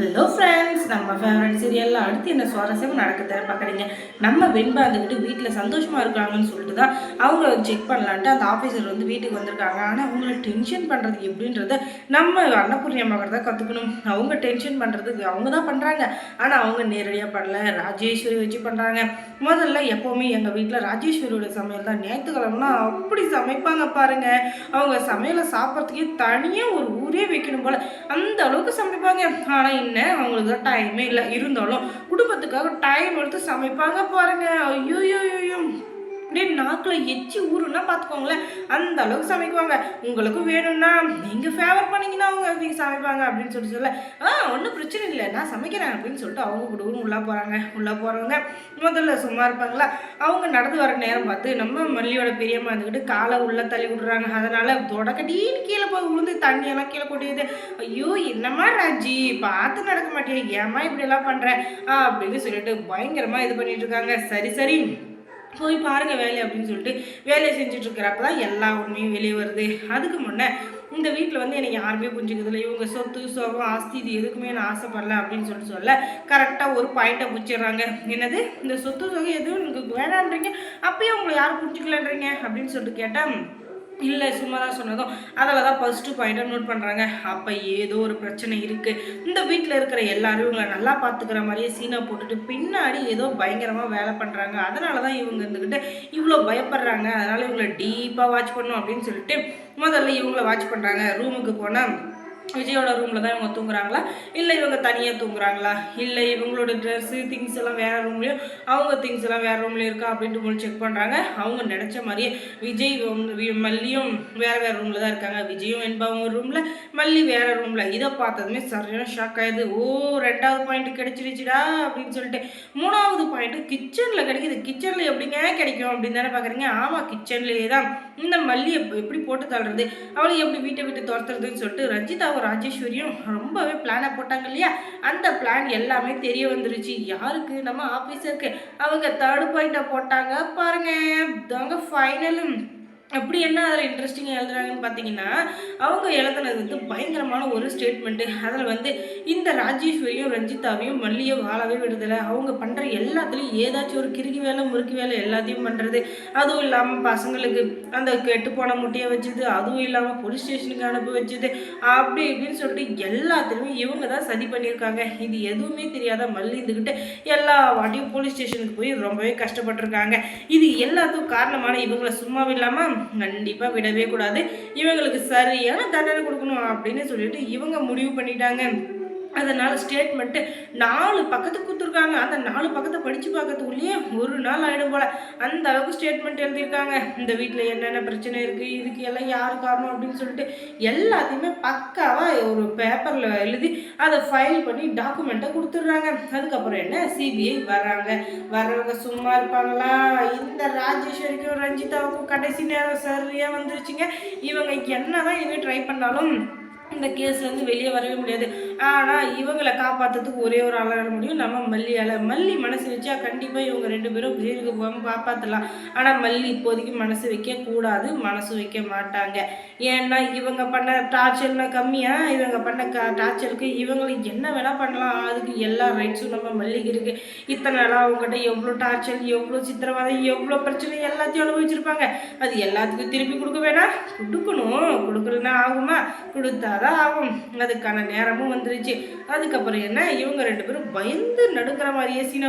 Hello friends நம்ம favourite சீரியலில் அடுத்து என்ன சுவாரஸ்யம் நடக்குது பார்க்குறீங்க நம்ம வெண்பா வந்துக்கிட்டு வீட்டில் சந்தோஷமாக இருக்காங்கன்னு சொல்லிட்டு தான் அவங்க செக் பண்ணலான்ட்டு அந்த ஆஃபீஸர் வந்து வீட்டுக்கு வந்திருக்காங்க. ஆனால் அவங்கள டென்ஷன் பண்ணுறது எப்படின்றத நம்ம அன்னபூர்ணி அம்மா தான் கற்றுக்கணும் அவங்க டென்ஷன் பண்ணுறதுக்கு அவங்க தான் பண்ணுறாங்க ஆனால் அவங்க நேரடியாக பண்ணல. ராஜேஸ்வரி வச்சு பண்ணுறாங்க முதல்ல எப்போவுமே எங்கள் வீட்டில் ராஜேஸ்வரியோட சமையல் தான். ஞாயிற்றுக்கிழமைனா அப்படி சமைப்பாங்க பாருங்க. அவங்க சமையலை சாப்பிட்றதுக்கே தனியாக ஒரு ஊரே வைக்கணும் போல். அந்த அளவுக்கு சமைப்பாங்க. ஆனால் இன்னும் அவங்களுக்கு தான் டைமே இல்லை. இருந்தாலும் குடும்பத்துக்காக டைம் எடுத்து சமைப்பாங்க பாருங்க. ஐயோ ஐயோ. அப்படியே நாக்கில் எச்சி ஊருன்னா பார்த்துக்கோங்களேன் அந்த அளவுக்கு சமைக்குவாங்க. உங்களுக்கு வேணும்னா நீங்கள் ஃபேவர் பண்ணீங்கன்னா அவங்க நீங்கள் சமைப்பாங்க அப்படின்னு சொல்லிட்டு சொல்ல. ஆ ஒன்றும் பிரச்சனை இல்லை. நான் சமைக்கிறேன் அப்படின்னு சொல்லிட்டு அவங்க கூட உள்ளே போகிறாங்க உள்ளே போகிறவங்க முதல்ல சும்மா இருப்பாங்களா? அவங்க நடந்து வர நேரம் பார்த்து நம்ம மல்லியோட பெரியம்மா இருந்துக்கிட்டு காலை உள்ளே தள்ளி விடுறாங்க. அதனால் தொடக்கடின்னு கீழே போய் விழுந்து தண்ணியெல்லாம் கீழே கொட்டியது ஐயோ என்னம்மா ராஜி? பார்த்து நடக்க மாட்டேன் ஏம்மா இப்படியெல்லாம் பண்ணுறேன் அப்படின்னு சொல்லிட்டு பயங்கரமாக இது பண்ணிட்டு இருக்காங்க. சரி சரி. போய் பாருங்கள் வேலை அப்படின்னு சொல்லிட்டு வேலையை செஞ்சுட்ருக்கிறப்ப தான் எல்லா உண்மையும் வெளியே வருது. அதுக்கு முன்னே இந்த வீட்டில் வந்து எனக்கு யாருமே புரிஞ்சுக்கிறதில்ல. இவங்க சொத்து சோகம் ஆஸ்தி இது எதுக்குமே நான் ஆசைப்படல அப்படின்னு சொல்லிட்டு சொல்ல கரெக்டாக ஒரு பாயிண்ட்டை பிடிச்சிடுறாங்க என்னது? இந்த சொத்து சோகம் எதுவும் எனக்கு வேணான்றீங்க. அப்பயும் உங்களை யாரும் புரிஞ்சுக்கலன்றீங்க அப்படின்னு சொல்லிட்டு கேட்டால் இல்லை சும்மா தான் சொன்னதும். அதில் தான் ஃபஸ்ட்டு பாயிண்ட்டாக நோட் பண்ணுறாங்க அப்போ ஏதோ ஒரு பிரச்சனை இருக்குது இந்த வீட்டில் இருக்கிற எல்லாரும் இவங்களை நல்லா பார்த்துக்கிற மாதிரியே சீனாக போட்டுட்டு பின்னாடி ஏதோ பயங்கரமாக வேலை பண்ணுறாங்க அதனால தான் இவங்க இருந்துக்கிட்டு இவ்வளோ பயப்படுறாங்க. அதனால் இவங்களை டீப்பாக வாட்ச் பண்ணும் அப்படின்னு சொல்லிட்டு முதல்ல இவங்கள வாட்ச் பண்ணுறாங்க ரூமுக்கு போனால் விஜயோட ரூமில் தான் இவங்க தூங்குறாங்களா? இல்லை இவங்க தனியாக தூங்குறாங்களா? இல்லை இவங்களோட ட்ரெஸ்ஸு திங்ஸ் எல்லாம் வேறு ரூம்லேயும் அவங்க திங்ஸ் எல்லாம் வேறு ரூம்லேயும் இருக்கா? அப்படின்ட்டு மூணு செக் பண்ணுறாங்க அவங்க நினச்ச மாதிரியே விஜய் மல்லியும் வேறு வேறு ரூமில் தான் இருக்காங்க. விஜயும் என்பவங்க ரூமில் மல்லி வேறு ரூமில் இதை பார்த்ததுமே சரியான ஷாக் ஆயிடுது. ஓ ரெண்டாவது பாயிண்ட் கிடைச்சிருச்சுடா அப்படின்னு சொல்லிட்டு. மூணாவது பாயிண்ட்டு கிச்சனில் கிடைக்குது. கிச்சனில் எப்படிங்க கிடைக்கும் அப்படின்னு தானே பார்க்குறீங்க ஆமாம் கிச்சன்லேயே தான். இந்த மல்லியை எப்படி போட்டு தள்ளுறது? அவளை எப்படி வீட்டை விட்டு துரத்துறதுன்னு சொல்லிட்டு ராஜேஸ்வரியும் ரொம்பவே பிளானை போட்டாங்க இல்லையா? அந்த பிளான் எல்லாமே தெரிய வந்துருச்சு. யாருக்கு? நம்ம ஆஃபீஸருக்கு அவங்க தேர்ட் பாயிண்ட்டை போட்டாங்க. பாருங்க. தாங்க ஃபைனலும் அப்படி என்ன அதில் இன்ட்ரெஸ்டிங்காக எழுதுறாங்கன்னு பார்த்தீங்கன்னா அவங்க எழுதுனது வந்து பயங்கரமான ஒரு ஸ்டேட்மெண்ட்டு அதில் வந்து இந்த ராஜேஸ்வரியும் ரஞ்சிதாவையும் மல்லியோ வாழவே விடுதலை. அவங்க பண்ணுற எல்லாத்துலேயும் ஏதாச்சும் ஒரு கிறுக்கி வேலை முறுக்கி வேலை எல்லாத்தையும் பண்ணுறது அதுவும் இல்லாமல் பசங்களுக்கு அந்த கெட்டு போன முட்டையை வச்சுது அதுவும் இல்லாமல் போலீஸ் ஸ்டேஷனுக்கு அனுப்பி வச்சுது அப்படி இப்படின்னு சொல்லிட்டு எல்லாத்துலேயுமே இவங்க தான் சதி பண்ணியிருக்காங்க. இது எதுவுமே தெரியாத மல்லி இருந்துக்கிட்டு எல்லா வாட்டியும் போலீஸ் ஸ்டேஷனுக்கு போய் ரொம்பவே கஷ்டப்பட்டிருக்காங்க. இது எல்லாத்துக்கும் காரணமான இவங்களை சும்மாவும் இல்லாமல் கண்டிப்பாக விடவே கூடாது. இவங்களுக்கு சரியான தண்டனை கொடுக்கணும் அப்படின்னு சொல்லிட்டு இவங்க முடிவு பண்ணிட்டாங்க. அதனால் ஸ்டேட்மெண்ட்டு நாலு பக்கத்துக்கு கொடுத்துருக்காங்க. அந்த நாலு பக்கத்தை படித்து பார்க்கறதுக்குள்ளேயே ஒரு நாள் ஆகிடும் போல். அந்த அளவுக்கு ஸ்டேட்மெண்ட் எழுதியிருக்காங்க. இந்த வீட்டில் என்னென்ன பிரச்சனை இருக்குது இதுக்கு எல்லாம் யார் காரணம் அப்படின்னு சொல்லிட்டு எல்லாத்தையுமே பக்காவாக ஒரு பேப்பரில் எழுதி அதை ஃபைல் பண்ணி டாக்குமெண்ட்டை கொடுத்துட்றாங்க. அதுக்கப்புறம் என்ன? சிபிஐ வர்றாங்க. வர்றவங்க சும்மா இருப்பாங்களா? இந்த ராஜேஸ்வரிக்கும் ரஞ்சிதாவுக்கும் கடைசி நேரம் சரியாக வந்துருச்சுங்க. இவங்க என்ன தான் இவங்க ட்ரை பண்ணாலும் இந்த கேஸ்லேருந்து வெளியே வரவே முடியாது. ஆனால் இவங்களை காப்பாற்றுறதுக்கு ஒரே ஒரு ஆளாக முடியும். நம்ம மல்லியால். மல்லி மனசு வச்சா கண்டிப்பாக இவங்க ரெண்டு பேரும் ஜெயிலுக்கு போகாமல் காப்பாற்றலாம் ஆனால் மல்லி இப்போதைக்கு மனசு வைக்கக்கூடாது மனசு வைக்க மாட்டாங்க. ஏன்னா இவங்க பண்ண டார்ச்சர்னால் கம்மியாக இவங்க பண்ண க டார்ச்சருக்கு இவங்களுக்கு என்ன வேணால் பண்ணலாம். அதுக்கு எல்லா ரைட்ஸும் நம்ம மல்லிக்கு இருக்குது இத்தனை நாளாக அவங்ககிட்ட எவ்வளோ டார்ச்சர் எவ்வளோ சித்திரவதை எவ்வளோ பிரச்சனை எல்லாத்தையும் அனுபவிச்சிருப்பாங்க. அது எல்லாத்துக்கும் திருப்பி கொடுக்க வேணாம். கொடுக்கணும். கொடுக்குறதுனா ஆகுமா? கொடுத்தா தான் ஆகும் அதுக்கான நேரமும் வந்துருச்சு. அதுக்கப்புறம் என்ன? இவங்க ரெண்டு பேரும் பயந்து நடுக்கிற மாதிரியே சீனா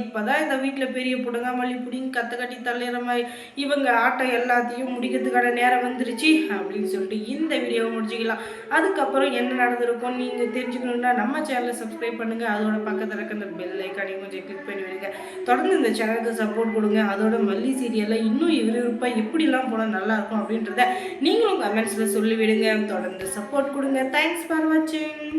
இப்போ தான் இந்த வீட்டில் பெரிய புடுங்க மல்லி புடிங்க கத்த கட்டி தள்ளிடுற மாதிரி இவங்க ஆட்டம் எல்லாத்தையும் முடிக்கிறதுக்கான நேரம் வந்துருச்சு அப்படின்னு சொல்லிட்டு இந்த வீடியோவை முடிச்சுக்கலாம். அதுக்கப்புறம் என்ன நடந்திருக்கும் நீங்கள் தெரிஞ்சுக்கணுன்னா நம்ம சேனலை சப்ஸ்கிரைப் பண்ணுங்கள் அதோட பக்கத்தில் இருக்க அந்த பெல் ஐக்கானையும் கொஞ்சம் கிளிக் பண்ணி விடுங்க. தொடர்ந்து இந்த சேனலுக்கு சப்போர்ட் கொடுங்க. அதோட மல்லி சீரியலில் இன்னும் விறுவிறுப்பாக எப்படிலாம் போனால் நல்லாயிருக்கும் அப்படின்றத நீங்களும் கமெண்ட்ஸில் சொல்லிவிடுங்க. தொடர்ந்து சப்போர்ட் கொடுங்க. தேங்க்ஸ் ஃபார் வாட்சிங்